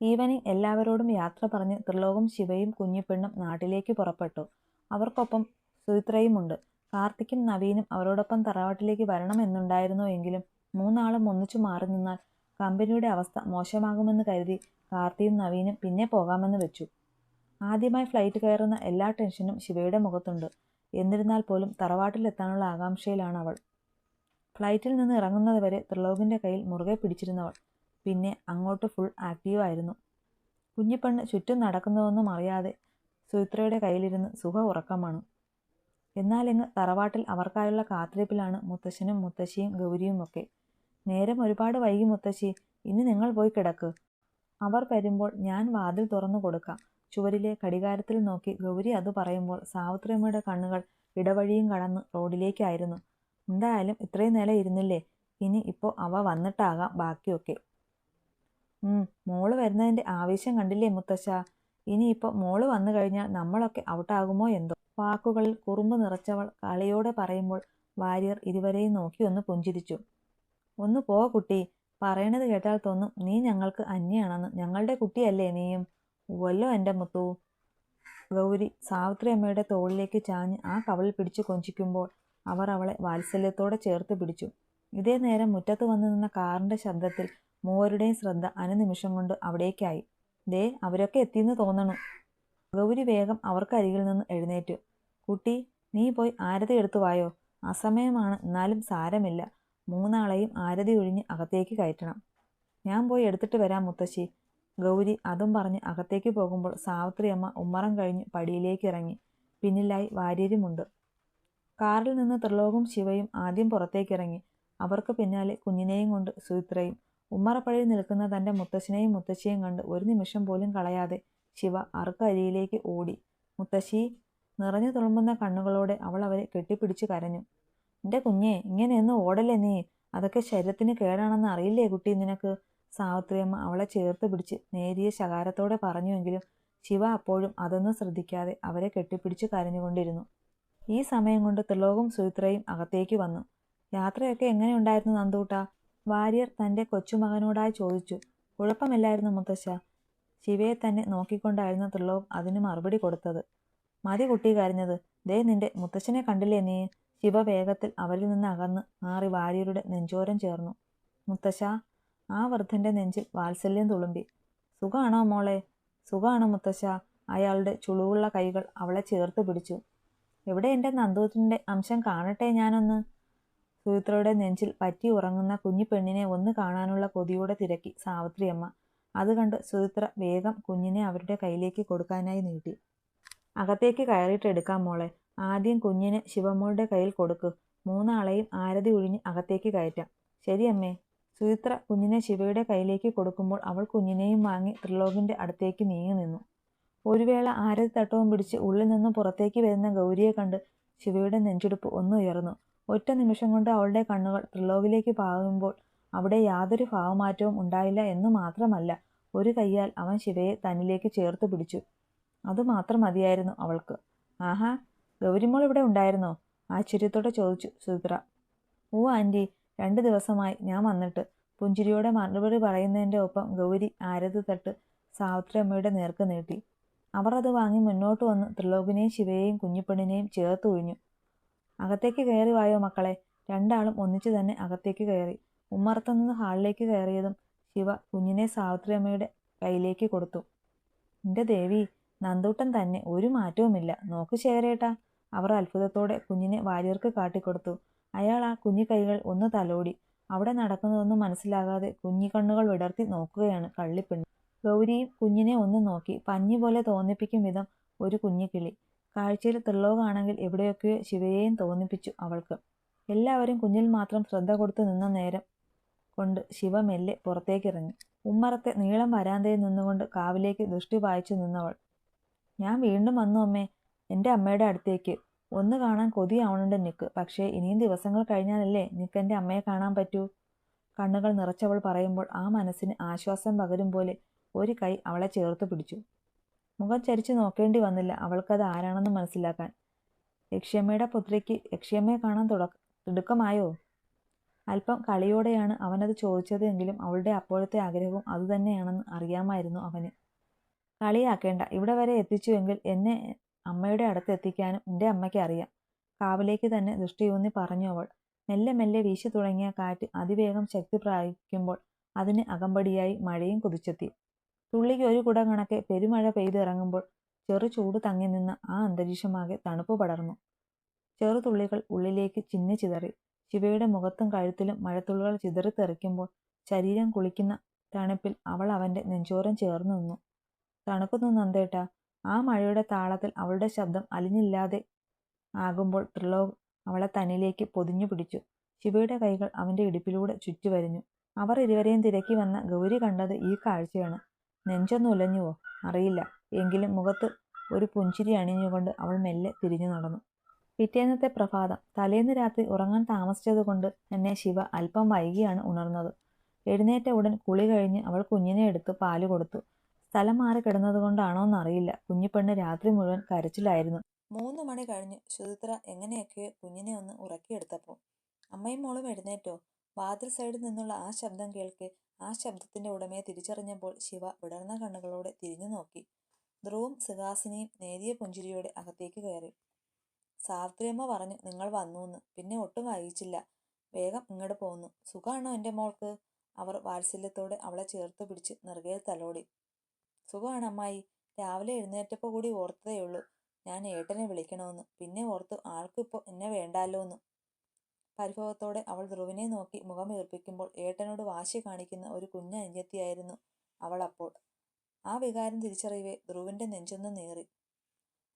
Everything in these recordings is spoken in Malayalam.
ഈവനിങ് എല്ലാവരോടും യാത്ര പറഞ്ഞ് ത്രിലോകം ശിവയും കുഞ്ഞിപ്പെണ്ണും നാട്ടിലേക്ക് പുറപ്പെട്ടു. അവർക്കൊപ്പം സുചിത്രയുമുണ്ട്. കാർത്തിക്കും നവീനും അവരോടൊപ്പം തറവാട്ടിലേക്ക് വരണമെന്നുണ്ടായിരുന്നു എങ്കിലും മൂന്നാളും ഒന്നിച്ചു മാറി നിന്നാൽ കമ്പനിയുടെ അവസ്ഥ മോശമാകുമെന്ന് കരുതി കാർത്തിയും നവീനും പിന്നെ പോകാമെന്ന് വെച്ചു. ആദ്യമായി ഫ്ലൈറ്റ് കയറുന്ന എല്ലാ ടെൻഷനും ശിവയുടെ മുഖത്തുണ്ട്. എന്നിരുന്നാൽ പോലും തറവാട്ടിലെത്താനുള്ള ആകാംക്ഷയിലാണ് അവൾ ഫ്ലൈറ്റിൽ നിന്ന് ഇറങ്ങുന്നതുവരെ ത്രിലോകിന്റെ കയ്യിൽ മുറുകെ പിടിച്ചിരുന്നവൾ. പിന്നെ അങ്ങോട്ട് ഫുൾ ആക്റ്റീവായിരുന്നു കുഞ്ഞിപ്പെണ്ണ് ചുറ്റും നടക്കുന്നതൊന്നും അറിയാതെ സുചിത്രയുടെ കയ്യിലിരുന്ന് സുഖ ഉറക്കമാണ്. എന്നാലിങ്ങ് തറവാട്ടിൽ അവർക്കായുള്ള കാത്തിരിപ്പിലാണ് മുത്തശ്ശനും മുത്തശ്ശിയും ഗൗരിയും ഒക്കെ. നേരം ഒരുപാട് വൈകി മുത്തശ്ശി ഇനി നിങ്ങൾ പോയി കിടക്ക്. അവർ വരുമ്പോൾ ഞാൻ വാതിൽ തുറന്നു കൊടുക്കാം. ചുവരിലെ കടികാരത്തിൽ നോക്കി ഗൗരി അത് പറയുമ്പോൾ സാവിത്രിയമ്മയുടെ കണ്ണുകൾ ഇടവഴിയും കടന്ന് റോഡിലേക്കായിരുന്നു. എന്തായാലും ഇത്രയും നേരം ഇരുന്നില്ലേ? ഇനി ഇപ്പോൾ അവ വന്നിട്ടാകാം ബാക്കിയൊക്കെ. മോൾ വരുന്നതിന്റെ ആവേശം കണ്ടില്ലേ മുത്തശ്ശ? ഇനിയിപ്പോൾ മോൾ വന്നു കഴിഞ്ഞാൽ നമ്മളൊക്കെ ഔട്ടാകുമോ എന്തോ? വാക്കുകളിൽ കുറുമ്പ് നിറച്ചവൾ കളിയോടെ പറയുമ്പോൾ വാര്യർ ഇരുവരെയും നോക്കി ഒന്ന് പുഞ്ചിരിച്ചു. ഒന്ന് പോ കുട്ടി പറയണത് കേട്ടാൽ തോന്നും നീ ഞങ്ങൾക്ക് അന്യാണെന്ന് ഞങ്ങളുടെ കുട്ടിയല്ലേ നീയും? വല്ലോ എന്റെ മുത്തു. ഗൗരി സാവിത്രി അമ്മയുടെ തോളിലേക്ക് ചാഞ്ഞ് ആ കവളിൽ പിടിച്ചു കൊഞ്ചിക്കുമ്പോൾ അവർ അവളെ വാത്സല്യത്തോടെ ചേർത്ത് പിടിച്ചു. ഇതേ നേരം മുറ്റത്ത് വന്നു നിന്ന കാറിന്റെ ശബ്ദത്തിൽ മൂവരുടെയും ശ്രദ്ധ അനുനിമിഷം കൊണ്ട് അവിടേക്കായി. ദേ അവരൊക്കെ എത്തിയെന്ന് തോന്നണു. ഗൗരി വേഗം അവർക്കരികിൽ നിന്ന് എഴുന്നേറ്റു. കുട്ടി നീ പോയി ആരതി എടുത്തു വായോ? അസമയമാണ് എന്നാലും സാരമില്ല. മൂന്നാളെയും ആരതി ഒഴിഞ്ഞ് അകത്തേക്ക് കയറ്റണം. ഞാൻ പോയി എടുത്തിട്ട് വരാം മുത്തശ്ശി. ഗൗരി അതും പറഞ്ഞ് അകത്തേക്ക് പോകുമ്പോൾ സാവിത്രി അമ്മ ഉമ്മറം കഴിഞ്ഞ് പടിയിലേക്ക് ഇറങ്ങി. പിന്നിലായി വാര്യരുമുണ്ട്. കാറിൽ നിന്ന് ത്രിലോകും ശിവയും ആദ്യം പുറത്തേക്കിറങ്ങി അവർക്ക് പിന്നാലെ കുഞ്ഞിനെയും കൊണ്ട് സുചിത്രയും ഉമ്മറപ്പടിയിൽ നിൽക്കുന്ന തന്റെ മുത്തശ്ശനെയും മുത്തശ്ശിയെയും കണ്ട് ഒരു നിമിഷം പോലും കളയാതെ ശിവ അറുക്കരിയിലേക്ക് ഓടി. മുത്തശ്ശി നിറഞ്ഞു തുളുമ്പുന്ന കണ്ണുകളോടെ അവൾ അവരെ കെട്ടിപ്പിടിച്ച് കരഞ്ഞു. എന്റെ കുഞ്ഞെ ഇങ്ങനെയൊന്നും ഓടല്ലേ നീ? അതൊക്കെ ശരീരത്തിന് കേടാണെന്ന് അറിയില്ലേ കുട്ടി നിനക്ക്? സാവിത്രിയമ്മ അവളെ ചേർത്ത് പിടിച്ച് നേരിയ ശകാരത്തോടെ പറഞ്ഞുവെങ്കിലും ശിവ അപ്പോഴും അതൊന്നും ശ്രദ്ധിക്കാതെ അവരെ കെട്ടിപ്പിടിച്ച് കരഞ്ഞുകൊണ്ടിരുന്നു. ഈ സമയം കൊണ്ട് ത്രിലോകും സുചിത്രയും അകത്തേക്ക് വന്നു. യാത്രയൊക്കെ എങ്ങനെയുണ്ടായിരുന്നു നന്ദൂട്ട? വാര്യർ തന്റെ കൊച്ചുമകനോടായി ചോദിച്ചു കുഴപ്പമില്ലായിരുന്നു മുത്തശ്ശ. ശിവയെ തന്നെ നോക്കിക്കൊണ്ടായിരുന്നു ത്രിലോക് അതിന് മറുപടി കൊടുത്തത്. മതി കുട്ടി കരഞ്ഞത്. ദേ നിന്റെ മുത്തശ്ശനെ കണ്ടില്ലേ നീ ശിവ വേഗത്തിൽ അവരിൽ നിന്ന് അകന്ന് മാറി വാര്യരുടെ നെഞ്ചോരം ചേർന്നു. മുത്തശ്ശ ആ വൃദ്ധന്റെ നെഞ്ചിൽ വാത്സല്യം തുളുമ്പി. സുഖമാണോ മോളെ? സുഖമാണോ മുത്തശ്ശ? അയാളുടെ ചുളുവുള്ള കൈകൾ അവളെ ചേർത്ത് പിടിച്ചു. എവിടെ എന്റെ നന്ദൂത്തിന്റെ അംശം കാണട്ടെ ഞാനൊന്ന്? സുചിത്രയുടെ നെഞ്ചിൽ പറ്റി ഉറങ്ങുന്ന കുഞ്ഞു പെണ്ണിനെ ഒന്ന് കാണാനുള്ള കൊതിയോടെ തിരക്കി സാവിത്രിയമ്മ. അത് കണ്ട് സുചിത്ര വേഗം കുഞ്ഞിനെ അവരുടെ കയ്യിലേക്ക് കൊടുക്കാനായി നീട്ടി. അകത്തേക്ക് കയറിയിട്ട് എടുക്കാം മോളെ. ആദ്യം കുഞ്ഞിനെ ശിവമോളുടെ കയ്യിൽ കൊടുക്ക്. മൂന്നാളെയും ആരതി ഒഴിഞ്ഞ് അകത്തേക്ക് കയറ്റാം. ശരിയമ്മേ സുചിത്ര കുഞ്ഞിനെ ശിവയുടെ കയ്യിലേക്ക് കൊടുക്കുമ്പോൾ അവൾ കുഞ്ഞിനെയും വാങ്ങി ത്രിലോകിന്റെ അടുത്തേക്ക് നീങ്ങി നിന്നു. ഒരു വേള ആരതി തട്ടവും പിടിച്ച് ഉള്ളിൽ നിന്നും പുറത്തേക്ക് വരുന്ന ഗൗരിയെ കണ്ട് ശിവയുടെ നെഞ്ചെടുപ്പ് ഒന്നുയർന്നു ഒറ്റ നിമിഷം കൊണ്ട് അവളുടെ കണ്ണുകൾ ത്രിലോകിലേക്ക് പാകുമ്പോൾ അവിടെ യാതൊരു ഭാവമാറ്റവും ഉണ്ടായില്ല എന്ന് മാത്രമല്ല ഒരു കൈയാൽ അവൻ ശിവയെ തന്നിലേക്ക് ചേർത്ത് പിടിച്ചു. അതുമാത്രം മതിയായിരുന്നു അവൾക്ക്. ആഹാ ഗൗരിമോൾ ഇവിടെ ഉണ്ടായിരുന്നോ? ആശ്ചര്യത്തോടെ ചോദിച്ചു സുചിത്ര. ഓ ആന്റി രണ്ട് ദിവസമായി ഞാൻ വന്നിട്ട്. പുഞ്ചിരിയോടെ മറുപടി പറയുന്നതിന്റെ ഒപ്പം ഗൗരി ആരത് തട്ട് സാവിത്രി അമ്മയുടെ നേർക്ക് നീട്ടി. അവർ അത് വാങ്ങി മുന്നോട്ട് വന്ന് ത്രിലോകിനെയും ശിവയെയും കുഞ്ഞിപ്പെണ്ണിനെയും ചേർത്ത് ഒഴിഞ്ഞു. അകത്തേക്ക് കയറി വായോ മക്കളെ? രണ്ടാളും ഒന്നിച്ചു തന്നെ അകത്തേക്ക് കയറി. ഉമ്മറത്തു നിന്ന് ഹാളിലേക്ക് കയറിയതും ശിവ കുഞ്ഞിനെ സാവിത്രിയമ്മയുടെ കയ്യിലേക്ക് കൊടുത്തു. എന്റെ ദേവി നന്ദൂട്ടൻ തന്നെ ഒരു മാറ്റവുമില്ല. നോക്ക് ശേഖരേട്ടാ അവർ അത്ഭുതത്തോടെ കുഞ്ഞിനെ വാര്യർക്ക് കാട്ടിക്കൊടുത്തു. അയാൾ ആ കുഞ്ഞു കൈകൾ ഒന്ന് തലോടി. അവിടെ നടക്കുന്നതൊന്നും മനസ്സിലാകാതെ കുഞ്ഞിക്കണ്ണുകൾ വിടർത്തി നോക്കുകയാണ് കള്ളിപ്പെണ്ണ്. ഗൗരിയും കുഞ്ഞിനെ ഒന്ന് നോക്കി പഞ്ഞി പോലെ തോന്നിപ്പിക്കും വിധം ഒരു കുഞ്ഞിക്കിളി. കാഴ്ചയിൽ ത്രിലോകാണെങ്കിൽ എവിടെയൊക്കെയോ ശിവയെയും തോന്നിപ്പിച്ചു അവൾക്ക്. എല്ലാവരും കുഞ്ഞിൽ മാത്രം ശ്രദ്ധ കൊടുത്തു നിന്ന നേരം കൊണ്ട് ശിവ മെല്ലെ പുറത്തേക്കിറങ്ങി. ഉമ്മറത്തെ നീളം വരാന്തയിൽ നിന്നുകൊണ്ട് കാവിലേക്ക് ദൃഷ്ടി വായിച്ചു നിന്നവൾ. ഞാൻ വീണ്ടും വന്നു അമ്മേ. എന്റെ അമ്മയുടെ അടുത്തേക്ക്. ഒന്ന് കാണാൻ കൊതിയാവണുണ്ട് നിക്ക്. പക്ഷേ ഇനിയും ദിവസങ്ങൾ കഴിഞ്ഞാലല്ലേ നിക്ക് എന്റെ അമ്മയെ കാണാൻ പറ്റൂ കണ്ണുകൾ നിറച്ചവൾ പറയുമ്പോൾ ആ മനസ്സിന് ആശ്വാസം പകരും പോലെ ഒരു കൈ അവളെ ചേർത്ത് പിടിച്ചു. മുഖം ചരിച്ചു നോക്കേണ്ടി വന്നില്ല. അവൾക്കത് ആരാണെന്ന് മനസ്സിലാക്കാൻ. യക്ഷിയമ്മയുടെ പുത്രിക്ക് യക്ഷിയമ്മയെ കാണാൻ തുടക്ക തിടുക്കമായോ? അല്പം കളിയോടെയാണ് അവനത് ചോദിച്ചത് എങ്കിലും അവളുടെ അപ്പോഴത്തെ ആഗ്രഹവും അതുതന്നെയാണെന്ന് അറിയാമായിരുന്നു അവന്. കളിയാക്കേണ്ട. ഇവിടെ വരെ എത്തിച്ചുവെങ്കിൽ എന്നെ അമ്മയുടെ അടുത്ത് എത്തിക്കാനും എന്റെ അമ്മയ്ക്ക് അറിയാം. കാവിലേക്ക് തന്നെ ദൃഷ്ടിയൂന്നി പറഞ്ഞു അവൾ. മെല്ലെ മെല്ലെ വീശി തുടങ്ങിയ കാറ്റ് അതിവേഗം ശക്തി പ്രാപിക്കുമ്പോൾ അതിന് അകമ്പടിയായി മഴയും കുതിച്ചെത്തി. തുള്ളിക്ക് ഒരു കുടം കണക്കെ പെരുമഴ പെയ്തിറങ്ങുമ്പോൾ ചെറു ചൂട് തങ്ങി നിന്ന ആ അന്തരീക്ഷമാകെ തണുപ്പ് പടർന്നു. ചെറുതുള്ളികൾ ഉള്ളിലേക്ക് ചിന്നി ചിതറി. ശിവയുടെ മുഖത്തും കഴുത്തിലും മഴത്തുള്ളികൾ ചിതറിത്തെറിക്കുമ്പോൾ ശരീരം കുളിക്കുന്ന തണുപ്പിൽ അവൾ അവന്റെ നെഞ്ചോരം ചേർന്നു നിന്നു. തണുക്കുന്നു നന്ദേട്ട ആ മഴയുടെ താളത്തിൽ അവളുടെ ശബ്ദം അലിഞ്ഞില്ലാതെ ആകുമ്പോൾ ത്രിലോക് അവളെ തന്നിലേക്ക് പൊതിഞ്ഞു പിടിച്ചു. ശിവയുടെ കൈകൾ അവന്റെ ഇടുപ്പിലൂടെ ചുറ്റുവരിഞ്ഞു. അവർ ഇരുവരെയും തിരക്കി വന്ന ഗൗരി കണ്ടത് ഈ കാഴ്ചയാണ്. നെഞ്ചൊന്നു ഉലഞ്ഞുവോ? അറിയില്ല. എങ്കിലും മുഖത്ത് ഒരു പുഞ്ചിരി അണിഞ്ഞുകൊണ്ട് അവൾ മെല്ലെ തിരിഞ്ഞു നടന്നു. പിറ്റേന്നത്തെ പ്രഭാതം. തലേന്ന് രാത്രി ഉറങ്ങാൻ താമസിച്ചതുകൊണ്ട് എന്നെ ശിവ അല്പം വൈകിയാണ് ഉണർന്നത്. എഴുന്നേറ്റ ഉടൻ കുളി കഴിഞ്ഞ് അവൾ കുഞ്ഞിനെ എടുത്ത് പാൽ കൊടുത്തു. സ്ഥലം മാറി കിടന്നതുകൊണ്ടാണോന്നറിയില്ല. കുഞ്ഞിപ്പെണ്ണ് രാത്രി മുഴുവൻ കരച്ചിലായിരുന്നു. മൂന്ന് മണി കഴിഞ്ഞ് ശുചിത്ര എങ്ങനെയൊക്കെ കുഞ്ഞിനെ ഒന്ന് ഉറക്കിയെടുത്തപ്പോൾ അമ്മയും മോളും എഴുന്നേറ്റോ? വാതിൽ സൈഡിൽ നിന്നുള്ള ആ ശബ്ദം കേൾക്കെ. ആ ശബ്ദത്തിന്റെ ഉടമയെ തിരിച്ചറിഞ്ഞപ്പോൾ ശിവ വിടർന്ന കണ്ണുകളോടെ തിരിഞ്ഞു നോക്കി. ധ്രുവും സുഹാസിനിയും നേരിയ പുഞ്ചിരിയോടെ അകത്തേക്ക് കയറി. സാവിത്രിയമ്മ പറഞ്ഞു നിങ്ങൾ വന്നൂന്ന്. പിന്നെ ഒട്ടും വൈകിച്ചില്ല വേഗം ഇങ്ങോട്ട് പോന്നു. സുഖമാണോ എന്റെ മോൾക്ക്? അവർ വാത്സല്യത്തോടെ അവളെ ചേർത്ത് പിടിച്ച് നെറുകയിൽ തലോടി. സുഖമാണ് അമ്മായി. രാവിലെ എഴുന്നേറ്റപ്പോൾ കൂടി ഓർത്തതേ ഉള്ളൂ ഞാൻ ഏട്ടനെ വിളിക്കണമെന്ന് പിന്നെ ഓർത്തു ആൾക്കിപ്പോൾ എന്നെ വേണ്ടാലോന്ന് പരിഭവത്തോടെ അവൾ ധ്രുവിനെ നോക്കി മുഖം വീർപ്പിക്കുമ്പോൾ ഏട്ടനോട് വാശി കാണിക്കുന്ന ഒരു കുഞ്ഞ അന്യത്തിയായിരുന്നു അവൾ അപ്പോൾ. ആ വികാരം തിരിച്ചറിയവേ ധ്രുവിന്റെ നെഞ്ചൊന്ന് നേറി.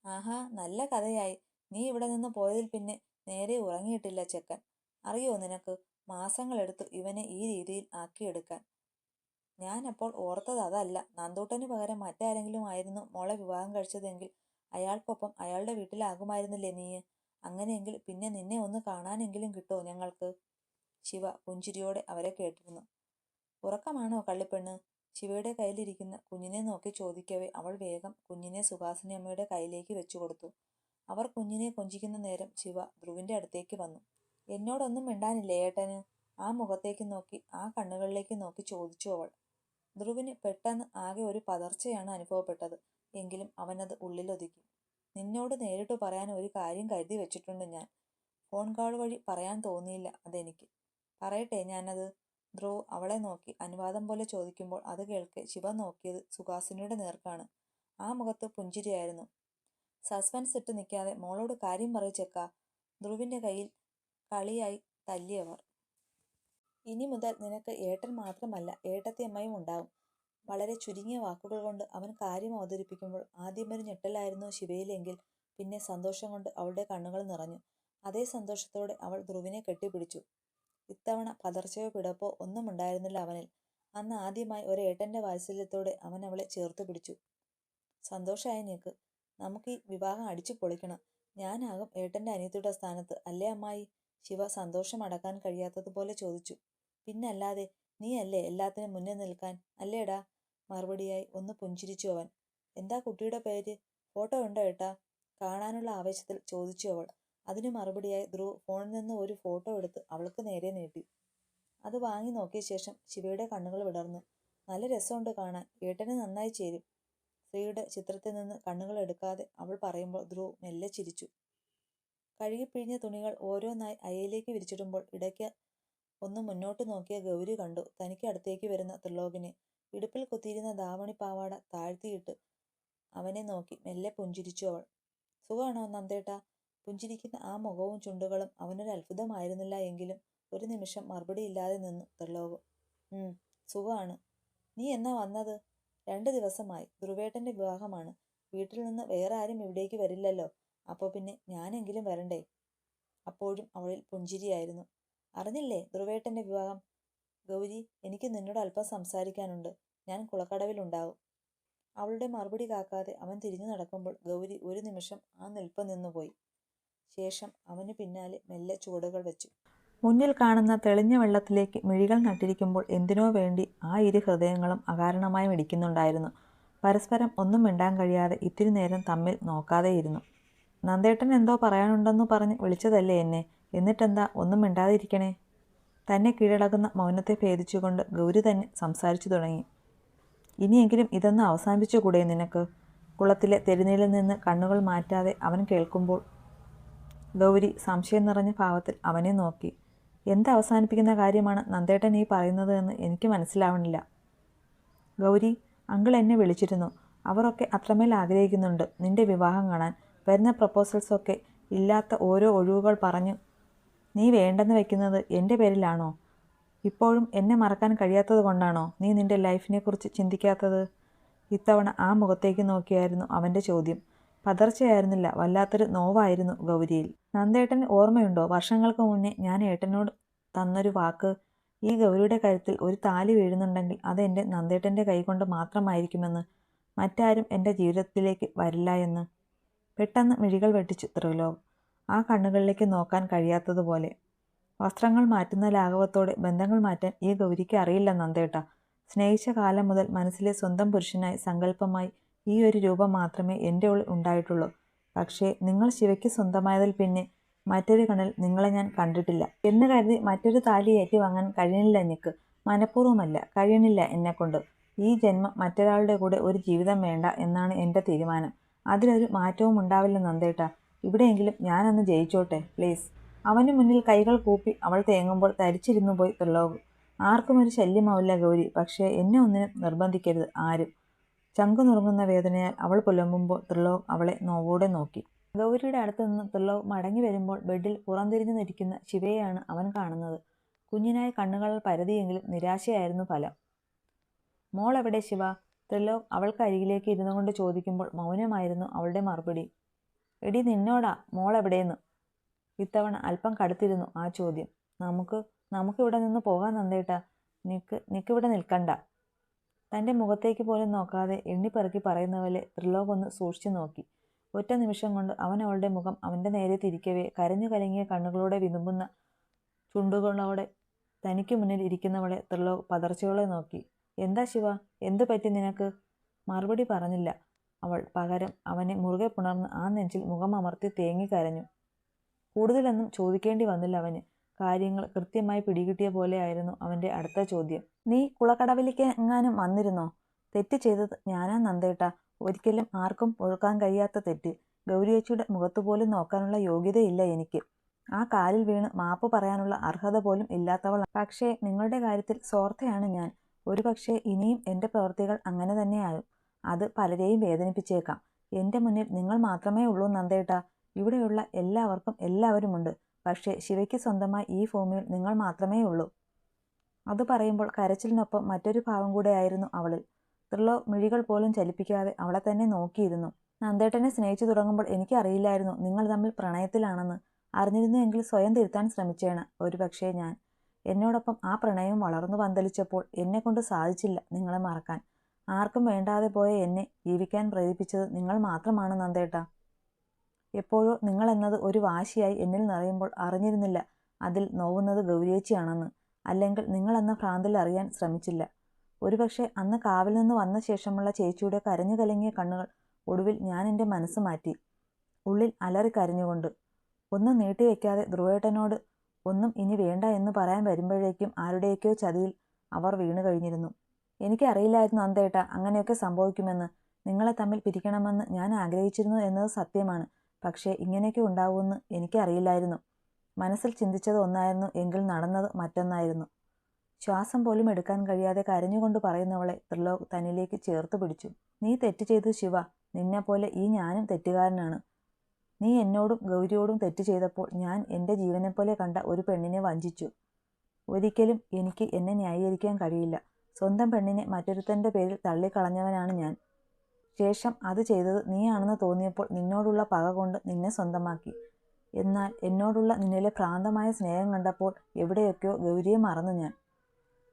ആഹാ നല്ല കഥയായി. നീ ഇവിടെ നിന്ന് പോയതിൽ പിന്നെ നേരെ ഉറങ്ങിയിട്ടില്ല ചെക്കൻ. അറിയോ നിനക്ക് മാസങ്ങളെടുത്തു ഇവനെ ഈ രീതിയിൽ ആക്കിയെടുക്കാൻ. ഞാൻ അപ്പോൾ ഓർത്തത് അതല്ല. നന്ദൂട്ടന് പകരം മറ്റാരെങ്കിലും ആയിരുന്നു മോളെ വിവാഹം കഴിച്ചതെങ്കിൽ അയാൾക്കൊപ്പം അയാളുടെ വീട്ടിലാകുമായിരുന്നില്ലേ നീ അങ്ങനെയെങ്കിൽ പിന്നെ നിന്നെ ഒന്ന് കാണാനെങ്കിലും കിട്ടുമോ ഞങ്ങൾക്ക്? ശിവ പുഞ്ചിരിയോടെ അവരെ കേട്ടിരുന്നു. ഉറക്കമാണോ കള്ളിപ്പെണ്ണ്? ശിവയുടെ കയ്യിലിരിക്കുന്ന കുഞ്ഞിനെ നോക്കി ചോദിക്കവേ അവൾ വേഗം കുഞ്ഞിനെ സുഹാസിനി അമ്മയുടെ കയ്യിലേക്ക് വെച്ചു കൊടുത്തു. അവർ കുഞ്ഞിനെ കൊഞ്ചിക്കുന്ന നേരം ശിവ ധ്രുവിന്റെ അടുത്തേക്ക് വന്നു. എന്നോടൊന്നും മിണ്ടാനില്ലേ ഏട്ടന്? ആ മുഖത്തേക്ക് നോക്കി ആ കണ്ണുകളിലേക്ക് നോക്കി ചോദിച്ചു അവൾ. ധ്രുവിന് പെട്ടെന്ന് ആകെ ഒരു പതർച്ചയാണ് അനുഭവപ്പെട്ടത്. എങ്കിലും അവനത് ഉള്ളിലൊതുക്കി. നിന്നോട് നേരിട്ട് പറയാൻ ഒരു കാര്യം കരുതി വെച്ചിട്ടുണ്ട് ഞാൻ. ഫോൺ കോൾ വഴി പറയാൻ തോന്നിയില്ല അതെനിക്ക്. പറയട്ടെ ഞാനത്. ധ്രുവ് അവളെ നോക്കി അനുവാദം പോലെ ചോദിക്കുമ്പോൾ അത് കേൾക്കെ ശിവ നോക്കിയത് സുഹാസിനിയുടെ നേർക്കാണ്. ആ മുഖത്ത് പുഞ്ചിരിയായിരുന്നു. സസ്പെൻസ് ഇട്ട് നിൽക്കാതെ മോളോട് കാര്യം പറയിച്ചേക്ക. ധ്രുവിന്റെ കയ്യിൽ കളിയായി തല്ലിയവർ. ഇനി മുതൽ നിനക്ക് ഏട്ടൻ മാത്രമല്ല ഏട്ടത്തിയമ്മയും ഉണ്ടാവും. വളരെ ചുരുങ്ങിയ വാക്കുകൾ കൊണ്ട് അവൻ കാര്യം അവതരിപ്പിക്കുമ്പോൾ ആദ്യം ഒരു ഞെട്ടലായിരുന്നു ശിവയിലെങ്കിൽ പിന്നെ സന്തോഷം കൊണ്ട് അവളുടെ കണ്ണുകൾ നിറഞ്ഞു. അതേ സന്തോഷത്തോടെ അവൾ ധ്രുവിനെ കെട്ടിപ്പിടിച്ചു. ഇത്തവണ പതർച്ചയോ പിടപ്പോ ഒന്നും ഉണ്ടായിരുന്നില്ല അവനിൽ. അന്ന് ആദ്യമായി ഒരു ഏട്ടന്റെ വാത്സല്യത്തോടെ അവൻ അവളെ ചേർത്ത് പിടിച്ചു. സന്തോഷമായി നിനക്ക് നമുക്ക് ഈ വിവാഹം അടിച്ചു പൊളിക്കണം. ഞാനാകും ഏട്ടന്റെ അനിയത്തിയുടെ സ്ഥാനത്ത്. അല്ലേ അമ്മായി? ശിവ സന്തോഷം അടക്കാൻ കഴിയാത്തതുപോലെ ചോദിച്ചു. പിന്നല്ലാതെ നീ അല്ലേ എല്ലാത്തിനും മുന്നിൽ നിൽക്കാൻ? അല്ലേടാ? മറുപടിയായി ഒന്ന് പുഞ്ചിരിച്ചു അവൻ. എന്താ കുട്ടിയുടെ പേര്? ഫോട്ടോ ഉണ്ടോ ഏട്ടാ? കാണാനുള്ള ആവേശത്തിൽ ചോദിച്ചു അവൾ. അതിനു മറുപടിയായി ധ്രുവ് ഫോണിൽ നിന്ന് ഒരു ഫോട്ടോ എടുത്ത് അവൾക്ക് നേരെ നീട്ടി. അത് വാങ്ങി നോക്കിയ ശേഷം ശിവയുടെ കണ്ണുകൾ വിടർന്നു. നല്ല രസമുണ്ട് കാണാൻ. ഏട്ടന് നന്നായി ചേരും. സ്ത്രീയുടെ ചിത്രത്തിൽ നിന്ന് കണ്ണുകൾ എടുക്കാതെ അവൾ പറയുമ്പോൾ ധ്രുവ് മെല്ലെ ചിരിച്ചു. കഴുകിപ്പിഴിഞ്ഞ തുണികൾ ഓരോന്നായി അയയിലേക്ക് വിരിച്ചിടുമ്പോൾ ഇടയ്ക്ക് ഒന്ന് മുന്നോട്ട് നോക്കിയ ഗൗരി കണ്ടു. തനിക്ക് അടുത്തേക്ക് വരുന്ന ത്രിലോകിനെ. ഇടുപ്പിൽ കുത്തിയിരുന്ന ദാവണി പാവാട താഴ്ത്തിയിട്ട് അവനെ നോക്കി മെല്ലെ പുഞ്ചിരിച്ചു അവൾ. സുഖമാണോ നന്ദേട്ട? പുഞ്ചിരിക്കുന്ന ആ മുഖവും ചുണ്ടുകളും അവനൊരു അത്ഭുതമായിരുന്നില്ല എങ്കിലും ഒരു നിമിഷം മറുപടി ഇല്ലാതെ നിന്നു ത്രിലോകം. ഉം സുഖമാണ്. നീ എന്നാ വന്നത്? രണ്ട് ദിവസമായി. ധ്രുവേട്ടന്റെ വിവാഹമാണ്. വീട്ടിൽ നിന്ന് വേറെ ആരും ഇവിടേക്ക് വരില്ലല്ലോ. അപ്പോൾ പിന്നെ ഞാനെങ്കിലും വരണ്ടേ? അപ്പോഴും അവളിൽ പുഞ്ചിരിയായിരുന്നു. അറിഞ്ഞില്ലേ ധ്രുവേട്ടന്റെ വിവാഹം? ഗൗരി എനിക്ക് നിന്നോട് അല്പം സംസാരിക്കാനുണ്ട്. ഞാൻ കുളക്കടവിലുണ്ടാവും. അവളുടെ മറുപടി കാക്കാതെ അവൻ തിരിഞ്ഞു നടക്കുമ്പോൾ ഗൗരി ഒരു നിമിഷം ആ നിൽപ്പ് നിന്നുപോയി. ശേഷം അവന് പിന്നാലെ മെല്ലെ ചുവടുകൾ വെച്ചു. മുന്നിൽ കാണുന്ന തെളിഞ്ഞ വെള്ളത്തിലേക്ക് മിഴികൾ നട്ടിരിക്കുമ്പോൾ എന്തിനോ വേണ്ടി ആ ഇരു ഹൃദയങ്ങളും അകാരണമായി മിടിക്കുന്നുണ്ടായിരുന്നു. പരസ്പരം ഒന്നും മിണ്ടാൻ കഴിയാതെ ഇത്തിരി നേരം തമ്മിൽ നോക്കാതെയിരുന്നു. നന്ദേട്ടൻ എന്തോ പറയാനുണ്ടെന്ന് പറഞ്ഞ് വിളിച്ചതല്ലേ എന്നെ? എന്നിട്ടെന്താ? ഒന്നും മിണ്ടാതിരിക്കണേ. തന്നെ കീഴടക്കുന്ന മൗനത്തെ ഭേദിച്ചുകൊണ്ട് ഗൗരി തന്നെ സംസാരിച്ചു തുടങ്ങി. ഇനിയെങ്കിലും ഇതൊന്ന് അവസാനിപ്പിച്ചുകൂടെ നിനക്ക്? കുളത്തിലെ തെരുനീലിൽ നിന്ന് കണ്ണുകൾ മാറ്റാതെ അവൻ കേൾക്കുമ്പോൾ. ഗൗരി സംശയം നിറഞ്ഞ ഭാവത്തിൽ അവനെ നോക്കി. എന്ത് അവസാനിപ്പിക്കുന്ന കാര്യമാണ് നന്ദേട്ടൻ ഈ പറയുന്നത് എന്ന് എനിക്ക് മനസ്സിലാവണില്ല. ഗൗരി അങ്കിൾ എന്നെ വിളിച്ചിരുന്നു. അവരൊക്കെ അത്രമേൽ ആഗ്രഹിക്കുന്നുണ്ട് നിന്റെ വിവാഹം കാണാൻ. വരുന്ന പ്രപ്പോസൽസൊക്കെ ഇല്ലാത്ത ഓരോ ഒഴിവുകൾ പറഞ്ഞു നീ വേണ്ടെന്ന് വെക്കുന്നത് എന്റെ പേരിലാണോ? ഇപ്പോഴും എന്നെ മറക്കാൻ കഴിയാത്തത് കൊണ്ടാണോ നീ നിന്റെ ലൈഫിനെക്കുറിച്ച് ചിന്തിക്കാത്തത്? ഇത്തവണ ആ മുഖത്തേക്ക് നോക്കിയായിരുന്നു അവന്റെ ചോദ്യം. പതർച്ചയായിരുന്നില്ല വല്ലാത്തൊരു നോവായിരുന്നു ഗൗരിയിൽ. നന്ദേട്ടൻ ഓർമ്മയുണ്ടോ? വർഷങ്ങൾക്ക് മുന്നേ ഞാൻ ഏട്ടനോട് തന്നൊരു വാക്ക് ഈ ഗൗരിയുടെ കരുത്തിൽ ഒരു താലി വീഴുന്നുണ്ടെങ്കിൽ അത് എന്റെ നന്ദേട്ടന്റെ കൈകൊണ്ട് മാത്രമായിരിക്കുമെന്ന്. മറ്റാരും എന്റെ ജീവിതത്തിലേക്ക് വരില്ല എന്ന്. പെട്ടെന്ന് മിഴികൾ വെട്ടിച്ചു. ത്രിലോക്. ആ കണ്ണുകളിലേക്ക് നോക്കാൻ കഴിയാത്തതുപോലെ. വസ്ത്രങ്ങൾ മാറ്റുന്ന ലാഘവത്തോടെ ബന്ധങ്ങൾ മാറ്റാൻ ഈ ഗൗരിക്ക് അറിയില്ല നന്ദേട്ട. സ്നേഹിച്ച കാലം മുതൽ മനസ്സിലെ സ്വന്തം പുരുഷനായി സങ്കല്പമായി ഈ ഒരു രൂപം മാത്രമേ എന്റെ ഉള്ളിൽ ഉണ്ടായിട്ടുള്ളൂ. പക്ഷേ നിങ്ങൾ ശിവയ്ക്ക് സ്വന്തമായതിൽ പിന്നെ മറ്റൊരു കണ്ണിൽ നിങ്ങളെ ഞാൻ കണ്ടിട്ടില്ല. എന്ന് കരുതി മറ്റൊരു താലി ഏറ്റുവാങ്ങാൻ കഴിയണില്ല എനിക്ക് മനഃപൂർവമല്ല കഴിയണില്ല എന്നെക്കൊണ്ട്. ഈ ജന്മം മറ്റൊരാളുടെ കൂടെ ഒരു ജീവിതം വേണ്ട എന്നാണ് എന്റെ തീരുമാനം. അതിലൊരു മാറ്റവും ഉണ്ടാവില്ല നന്ദേട്ട. ഇവിടെയെങ്കിലും ഞാനൊന്ന് ജയിച്ചോട്ടെ പ്ലീസ് അവന് മുന്നിൽ കൈകൾ കൂപ്പി അവൾ തേങ്ങുമ്പോൾ തരിച്ചിരുന്നു പോയി ത്രിലോക്. ആർക്കും ഒരു ശല്യമാവില്ല ഗൗരി പക്ഷേ എന്നെ ഒന്നിനും നിർബന്ധിക്കരുത് ആരും. ചങ്കു നുറുങ്ങുന്ന വേദനയാൽ അവൾ പുലമ്പുമ്പോൾ ത്രിലോക് അവളെ നോവോടെ നോക്കി. ഗൗരിയുടെ അടുത്തു നിന്ന് ത്രിലോക് മടങ്ങി വരുമ്പോൾ ബെഡിൽ പുറംതിരിഞ്ഞു നിൽക്കുന്ന ശിവയെയാണ് അവൻ കാണുന്നത്. കുഞ്ഞിനായ കണ്ണുകളിൽ പരതിയെങ്കിലും നിരാശയായിരുന്നു ഫലം. മോൾ എവിടെ ശിവ? ത്രിലോക് അവൾക്ക് അരികിലേക്ക് ഇരുന്നുകൊണ്ട് ചോദിക്കുമ്പോൾ മൗനമായിരുന്നു അവളുടെ മറുപടി. എടി നിന്നോടാ മോളെവിടെയെന്ന്? ഇത്തവണ അല്പം കടുത്തിരുന്നു ആ ചോദ്യം. നമുക്ക് നമുക്കിവിടെ നിന്ന് പോകാൻ നന്ദേട്ടാ. നിക്ക് നിക്കിവിടെ നിൽക്കണ്ട. തന്റെ മുഖത്തേക്ക് പോലും നോക്കാതെ എണ്ണിപ്പെറുക്കി പറയുന്ന പോലെ ത്രിലോക് ഒന്ന് സൂക്ഷിച്ചു നോക്കി. ഒറ്റ നിമിഷം കൊണ്ട് അവൻ അവളുടെ മുഖം അവന്റെ നേരെ തിരിക്കവേ കരഞ്ഞു കലങ്ങിയ കണ്ണുകളോടെ വിതുമ്പുന്ന ചുണ്ടുകളോടെ തനിക്ക് മുന്നിൽ ഇരിക്കുന്നവളെ ത്രിലോക് പതർച്ചയോടെ നോക്കി. എന്താ ശിവ? എന്തു പറ്റി നിനക്ക്? മറുപടി പറഞ്ഞില്ല. അവൾ പകരം അവനെ മുറുകെ പുണർന്ന് ആ നെഞ്ചിൽ മുഖം അമർത്തി തേങ്ങി കരഞ്ഞു. കൂടുതലൊന്നും ചോദിക്കേണ്ടി വന്നില്ല അവന്. കാര്യങ്ങൾ കൃത്യമായി പിടികിട്ടിയ പോലെയായിരുന്നു അവന്റെ അടുത്ത ചോദ്യം. നീ കുളക്കടവിലേക്ക് എങ്ങാനും വന്നിരുന്നോ? തെറ്റ് ചെയ്തത് ഞാനാ നന്ദേട്ട. ഒരിക്കലും ആർക്കും പൊറുക്കാൻ കഴിയാത്ത തെറ്റ്. ഗൗരിയച്ചിയുടെ മുഖത്തുപോലും നോക്കാനുള്ള യോഗ്യതയില്ല എനിക്ക്. ആ കാലിൽ വീണ് മാപ്പ് പറയാനുള്ള അർഹത പോലും ഇല്ലാത്തവൾ പക്ഷേ നിങ്ങളുടെ കാര്യത്തിൽ സ്വാർത്ഥയാണ് ഞാൻ. ഒരുപക്ഷെ ഇനിയും എന്റെ പ്രവൃത്തികൾ അങ്ങനെ തന്നെയാകും. അത് പലരെയും വേദനിപ്പിച്ചേക്കാം. എന്റെ മുന്നിൽ നിങ്ങൾ മാത്രമേ ഉള്ളൂ നന്ദേട്ട. ഇവിടെയുള്ള എല്ലാവർക്കും എല്ലാവരുമുണ്ട്. പക്ഷേ ശിവയ്ക്ക് സ്വന്തമായി ഈ ഭൂമിയിൽ നിങ്ങൾ മാത്രമേ ഉള്ളൂ. അത് പറയുമ്പോൾ കരച്ചിലിനൊപ്പം മറ്റൊരു ഭാവം കൂടെയായിരുന്നു അവളിൽ. ത്രിലോ മിഴികൾ പോലും ചലിപ്പിക്കാതെ അവളെ തന്നെ നോക്കിയിരുന്നു. നന്ദേട്ടനെ സ്നേഹിച്ചു തുടങ്ങുമ്പോൾ എനിക്കറിയില്ലായിരുന്നു നിങ്ങൾ തമ്മിൽ പ്രണയത്തിലാണെന്ന്. അറിഞ്ഞിരുന്നുവെങ്കിൽ സ്വയം തിരുത്താൻ ശ്രമിച്ചേണ് ഒരുപക്ഷേ ഞാൻ. എന്നോടൊപ്പം ആ പ്രണയം വളർന്നു പന്തലിച്ചപ്പോൾ എന്നെക്കൊണ്ട് സാധിച്ചില്ല നിങ്ങളെ മറക്കാൻ. ആർക്കും വേണ്ടാതെ പോയ എന്നെ ജീവിക്കാൻ പ്രേരിപ്പിച്ചത് നിങ്ങൾ മാത്രമാണ് നന്ദേട്ട. എപ്പോഴോ നിങ്ങൾ എന്നത് ഒരു വാശിയായി എന്നിൽ നിറയുമ്പോൾ അറിഞ്ഞിരുന്നില്ല അതിൽ നോവുന്നത് ഗൗരിയേച്ചിയാണെന്ന്. അല്ലെങ്കിൽ നിങ്ങൾ എന്ന ഭ്രാന്തിൽ അറിയാൻ ശ്രമിച്ചില്ല. ഒരുപക്ഷെ അന്ന് കാവിൽ നിന്ന് വന്ന ശേഷമുള്ള ചേച്ചിയുടെ കരഞ്ഞു കലങ്ങിയ കണ്ണുകൾ ഒടുവിൽ ഞാൻ എന്റെ മനസ്സ് മാറ്റി. ഉള്ളിൽ അലറി കരഞ്ഞുകൊണ്ട് ഒന്നും നീട്ടിവെക്കാതെ ധ്രുവേട്ടനോട് ഒന്നും ഇനി വേണ്ട എന്ന് പറയാൻ വരുമ്പോഴേക്കും ആരുടെയൊക്കെയോ ചതിയിൽ അവർ വീണു കഴിഞ്ഞിരുന്നു എനിക്കറിയില്ലായിരുന്നു അന്തേട്ട അങ്ങനെയൊക്കെ സംഭവിക്കുമെന്ന്. നിങ്ങളെ തമ്മിൽ പിരിക്കണമെന്ന് ഞാൻ ആഗ്രഹിച്ചിരുന്നു എന്നത് സത്യമാണ്. പക്ഷേ ഇങ്ങനെയൊക്കെ ഉണ്ടാവുമെന്ന് എനിക്കറിയില്ലായിരുന്നു. മനസ്സിൽ ചിന്തിച്ചത് ഒന്നായിരുന്നു എങ്കിൽ നടന്നത് മറ്റൊന്നായിരുന്നു. ശ്വാസം പോലും എടുക്കാൻ കഴിയാതെ കരഞ്ഞുകൊണ്ട് പറയുന്നവളെ ത്രിലോക് തന്നിലേക്ക് ചേർത്ത് പിടിച്ചു. നീ തെറ്റ് ചെയ്തു ശിവ. നിന്നെപ്പോലെ ഈ ഞാനും തെറ്റുകാരനാണ്. നീ എന്നോടും ഗൗരിയോടും തെറ്റ് ചെയ്തപ്പോൾ ഞാൻ എന്റെ ജീവനെപ്പോലെ കണ്ട ഒരു പെണ്ണിനെ വഞ്ചിച്ചു. ഒരിക്കലും എനിക്ക് എന്നെ ന്യായീകരിക്കാൻ കഴിയില്ല. സ്വന്തം പെണ്ണിനെ മറ്റൊരുത്തന്റെ പേരിൽ തള്ളിക്കളഞ്ഞവനാണ് ഞാൻ. ശേഷം അത് ചെയ്തത് നീയാണെന്ന് തോന്നിയപ്പോൾ നിന്നോടുള്ള പക കൊണ്ട് നിന്നെ സ്വന്തമാക്കി. എന്നാൽ എന്നോടുള്ള നിന്നിലെ ഭ്രാന്തമായ സ്നേഹം കണ്ടപ്പോൾ എവിടെയൊക്കെയോ ഗൗരിയെ മറന്നു ഞാൻ.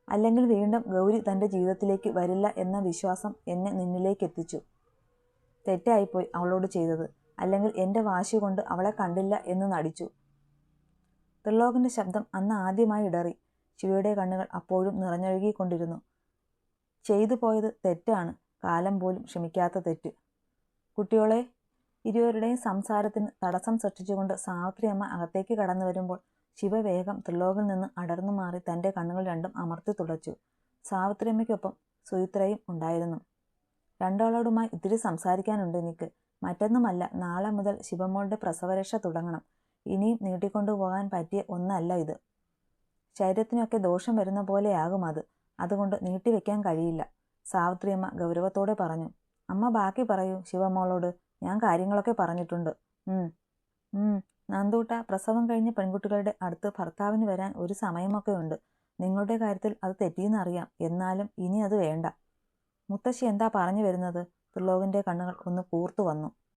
അല്ലെങ്കിൽ വീണ്ടും ഗൗരി തന്റെ ജീവിതത്തിലേക്ക് വരില്ല എന്ന വിശ്വാസം എന്നെ നിന്നിലേക്ക് എത്തിച്ചു തെറ്റായിപ്പോയി അവളോട് ചെയ്തത്. അല്ലെങ്കിൽ എന്റെ വാശി കൊണ്ട് അവളെ കണ്ടില്ല എന്ന് നടിച്ചു. ത്രിലോകിന്റെ ശബ്ദം അന്ന് ആദ്യമായി ഇടറി. ശിവയുടെ കണ്ണുകൾ അപ്പോഴും നിറഞ്ഞൊഴുകിക്കൊണ്ടിരുന്നു. ചെയ്തു പോയത് തെറ്റാണ്. കാലം പോലും ക്ഷമിക്കാത്ത തെറ്റ്. കുട്ടികളെ ഇരുവരുടെയും സംസാരത്തിന് തടസ്സം സൃഷ്ടിച്ചുകൊണ്ട് സാവിത്രി അമ്മ അകത്തേക്ക് കടന്നു വരുമ്പോൾ ശിവവേഗം ത്രിലോകിൽ നിന്ന് അടർന്നു മാറി തന്റെ കണ്ണുകൾ രണ്ടും അമർത്തി തുടച്ചു. സാവിത്രിയമ്മയ്ക്കൊപ്പം സുചിത്രയും ഉണ്ടായിരുന്നു. രണ്ടാളോടുമായി ഇത്തിരി സംസാരിക്കാനുണ്ട് എനിക്ക്. മറ്റൊന്നുമല്ല നാളെ മുതൽ ശിവമോളുടെ പ്രസവരക്ഷ തുടങ്ങണം. ഇനിയും നീട്ടിക്കൊണ്ടുപോകാൻ പറ്റിയ ഒന്നല്ല ഇത്. ശരീരത്തിനൊക്കെ ദോഷം വരുന്ന പോലെയാകും അത്. അതുകൊണ്ട് നീട്ടിവെക്കാൻ കഴിയില്ല. സാവിത്രിയമ്മ ഗൗരവത്തോടെ പറഞ്ഞു. അമ്മ ബാക്കി പറയൂ. ശിവമോളോട് ഞാൻ കാര്യങ്ങളൊക്കെ പറഞ്ഞിട്ടുണ്ട്. നന്ദൂട്ട പ്രസവം കഴിഞ്ഞ പെൺകുട്ടികളുടെ അടുത്ത് ഭർത്താവിന് വരാൻ ഒരു സമയമൊക്കെ ഉണ്ട്. നിങ്ങളുടെ കാര്യത്തിൽ അത് തെറ്റിയെന്നറിയാം എന്നാലും ഇനി അത് വേണ്ട. മുത്തശ്ശി എന്താ പറഞ്ഞു വരുന്നത്? ത്രിലോകിന്റെ കണ്ണുകൾ ഒന്ന് കൂർത്തു വന്നു.